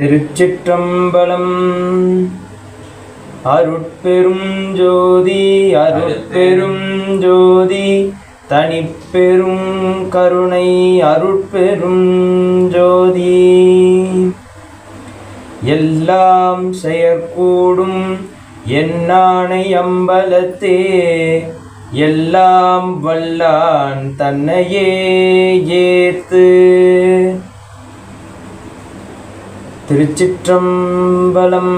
திருச்சிற்றம்பலம். அருட்பெரும் ஜோதி அருட்பெரும் ஜோதி தனிப்பெரும் கருணை அருட்பெரும் ஜோதி. எல்லாம் செயற்கூடும் என்னானை அம்பலத்தே எல்லாம் வல்லான் தன்னையே ஏத்து. திருச்சிற்றம்பலம்.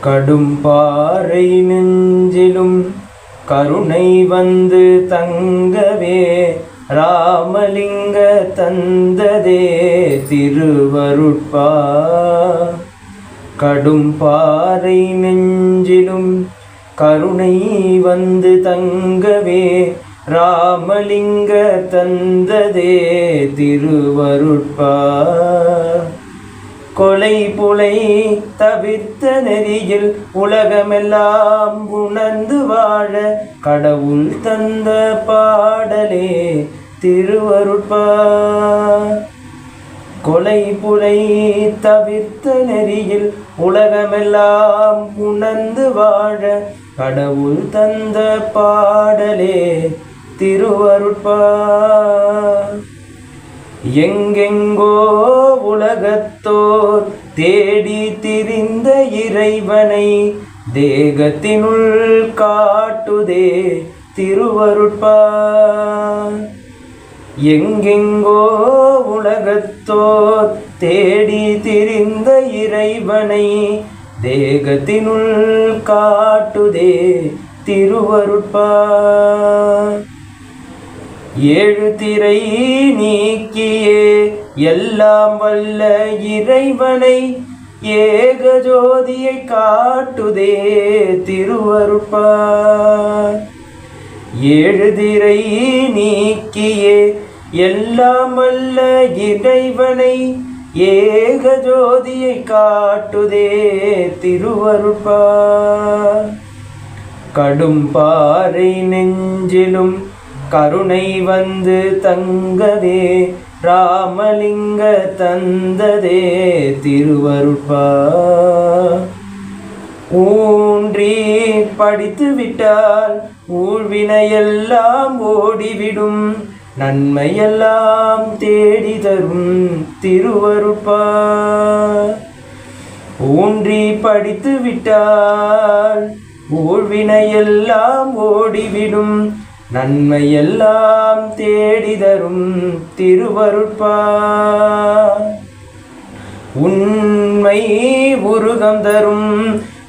கடும் பாறை நெஞ்சிலும் கருணை வந்து தங்கவே ராமலிங்க தந்ததே திருவருட்பா கடும் பாறை நெஞ்சிலும் கருணை வந்து தங்கவே ராமலிங்க தந்ததே திருவருட்பா கொலை புலை தவிர்த்த நெறியில் உலகமெல்லாம் உணர்ந்து வாழ கடவுள் தந்த பாடலே திருவருட்பா கொலை புலை தவிர்த்த நெறியில் உலகமெல்லாம் உணர்ந்து வாழ கடவுள் தந்த பாடலே திருவருட்பா எங்கெங்கோ உலகத்தோர் தேடி திரிந்த இறைவனை தேகத்தினுள் காட்டுதே திருவருட்பா எங்கெங்கோ உலகத்தோர் தேடி திரிந்த இறைவனை தேகத்தினுள் காட்டுதே திருவருட்பா ஏழு திரை நீக்கியே எல்லாம் வல்ல இறைவனை ஏக ஜோதியை காட்டுதே திருவருப்பார் ஏழு திரை நீக்கியே எல்லாம் வல்ல இறைவனை ஏக ஜோதியை காட்டுதே திருவருப்பார் கடும் பாறை நெஞ்சிலும் கருணை வந்து தங்கதே ராமலிங்க தந்ததே திருவருட்பா. ஊன்றி படித்து விட்டால் ஊழ்வினையெல்லாம் ஓடிவிடும் நன்மையெல்லாம் தேடி தரும் திருவருட்பா. ஊன்றி படித்து விட்டால் ஊழ்வினையெல்லாம் ஓடிவிடும் நன்மையெல்லாம் தேடி தரும் திருவருட்பா உண்மை உருகம் தரும்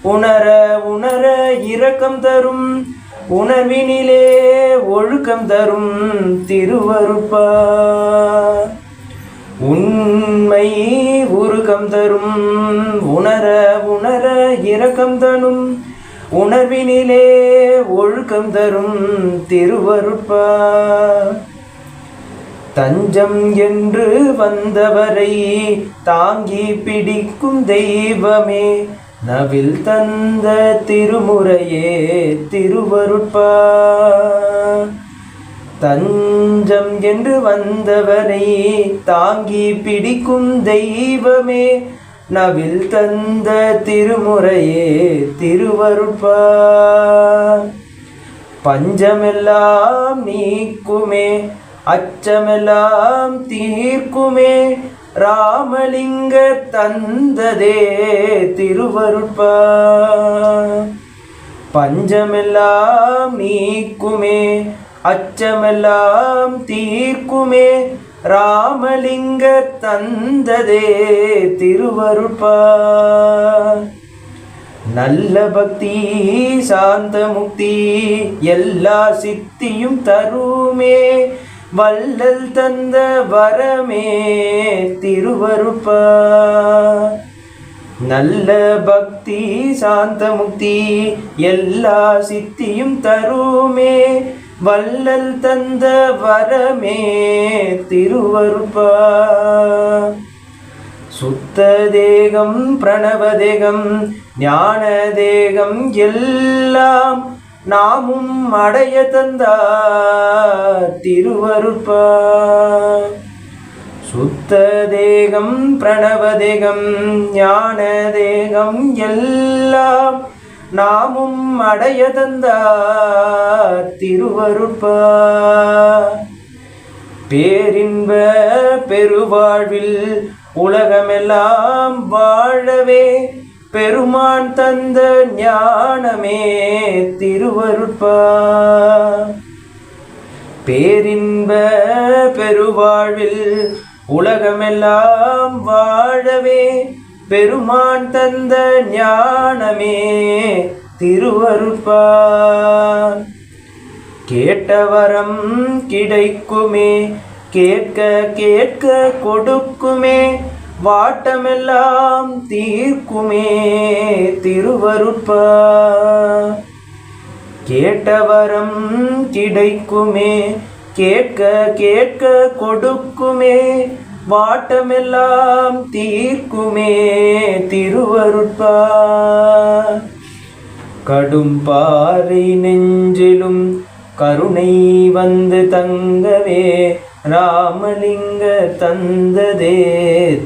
உணர உணர இரக்கம் தரும் உணர்வினிலே ஒழுக்கம் தரும் திருவருட்பா உண்மை உருகம் தரும் உணர உணர இரக்கம் தரும் உணர்வினிலே ஒழுக்கம் தரும் திருவருட்பா. தஞ்சம் என்று வந்தவரை தாங்கி பிடிக்கும் தெய்வமே நவில் தந்த திருமுறையே திருவருட்பா. தஞ்சம் என்று வந்தவரை தாங்கி பிடிக்கும் தெய்வமே நவில் தந்த திருமுறையே திருவருட்பா பஞ்சமெல்லாம் நீக்குமே அச்சமெல்லாம் தீர்க்குமே ராமலிங்க தந்ததே திருவருட்பா பஞ்சமெல்லாம் நீக்குமே அச்சமெல்லாம் தீர்க்குமே ராமலிங்க தந்ததே திருவருட்பா நல்ல பக்தி சாந்த முக்தி எல்லா சித்தியும் தருமே. வள்ளல் தந்த வரமே திருவருப்பா நல்ல பக்தி சாந்த முக்தி எல்லா சித்தியும் தருமே. வள்ளல் தந்த வரமே திருவருப்பா சுத்த தேகம் பிரணவ தேகம் ஞான தேகம் எல்லாம் நாமும் அடைய தந்தா திருவருப்பா சுத்த தேகம் பிரணவ தேகம் ஞான தேகம் எல்லாம் நாமும் அடைய தந்தார் திருவருட்பா. பேரின்ப பெருவாழ்வில் உலகமெல்லாம் வாழவே பெருமான் தந்த ஞானமே திருவருட்பா. பேரின்ப பெருவாழ்வில் உலகமெல்லாம் வாழவே பெருமான் தந்த ஞானமே திருவருட்பா கேட்டவரம் கிடைக்குமே கேட்க கேட்க கொடுக்குமே வாட்டமெல்லாம் தீர்க்குமே திருவருட்பா கேட்டவரம் கிடைக்குமே கேட்க கேட்க கொடுக்குமே வாட்டமெல்லாம் தீர்க்குமே திருவருட்பா கடும் பாறை நெஞ்சிலும் கருணை வந்து தங்கவே ராமலிங்க தந்ததே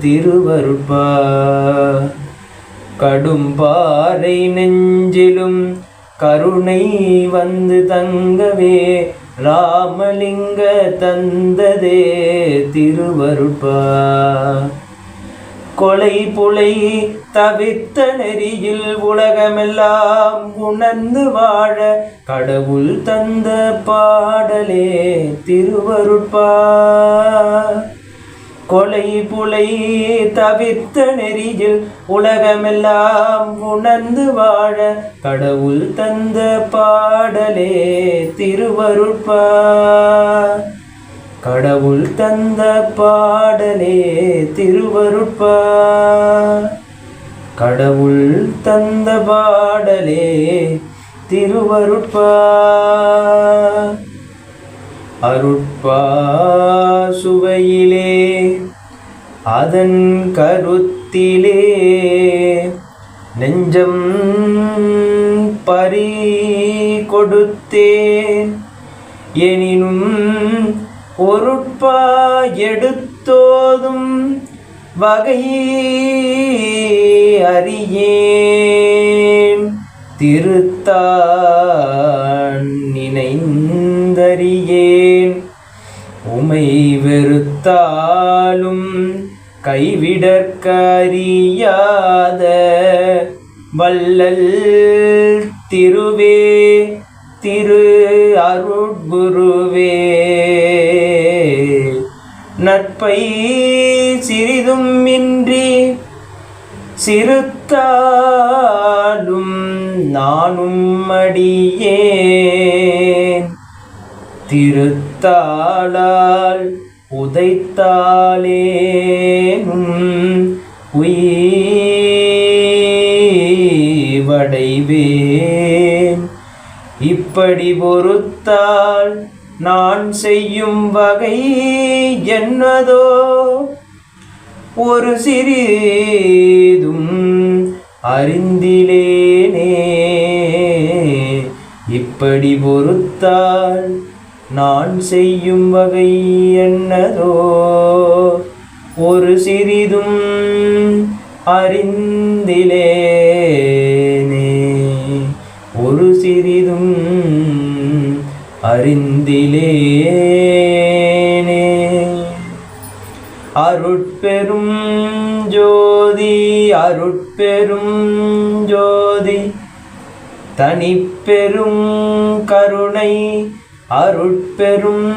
திருவருட்பா கடும் பாறை நெஞ்சிலும் கருணை வந்து தங்கவே ராமலிங்க தந்ததே திருவருட்பா. கொலை புலை தவித்த நெறியில் உலகமெல்லாம் உணர்ந்து வாழ கடவுள் தந்த பாடலே திருவருட்பா. கொலை புலை தவிர்த்த நெறியில் உலகமெல்லாம் உணர்ந்து வாழ கடவுள் தந்த பாடலே திருவருட்பா. கடவுள் தந்த பாடலே திருவருட்பா. கடவுள் தந்த பாடலே திருவருட்பா. அருட்பாசுவையிலே அதன் கருத்திலே நெஞ்சம் பறி கொடுத்தேன் எனினும் பொருட்பா எடுத்தோதும் வகை அறியேன். திருத்தான் நினைந்தறியே உம்மை வெறுத்தாலும் கைவிடற்கறியாத வல்லல் திருவே திரு அருட்குருவே. நட்பை சிறிதும் இன்றி சிறுத்தாலும் நானும் அடியே அடியேன் உதைத்தாளால் உதைத்தாலேனும் உய்வடைவேன் இப்படி பொறுத்தால் நான் செய்யும் வகை என்னதோ? ஒரு சிறிதும் அறிந்திலேனே. இப்படி பொறுத்தால் நான் செய்யும் வகை என்னதோ ஒரு சிறிதும் அறிந்திலேனே. ஒரு சிறிதும் அறிந்திலேனே. அருட்பெரும் ஜோதி அருட்பெரும் ஜோதி தனிப்பெரும் கருணை அருட்பெரும்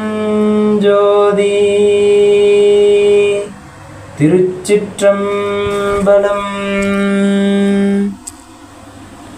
ஜோதி. திருச்சிற்றம்பலம்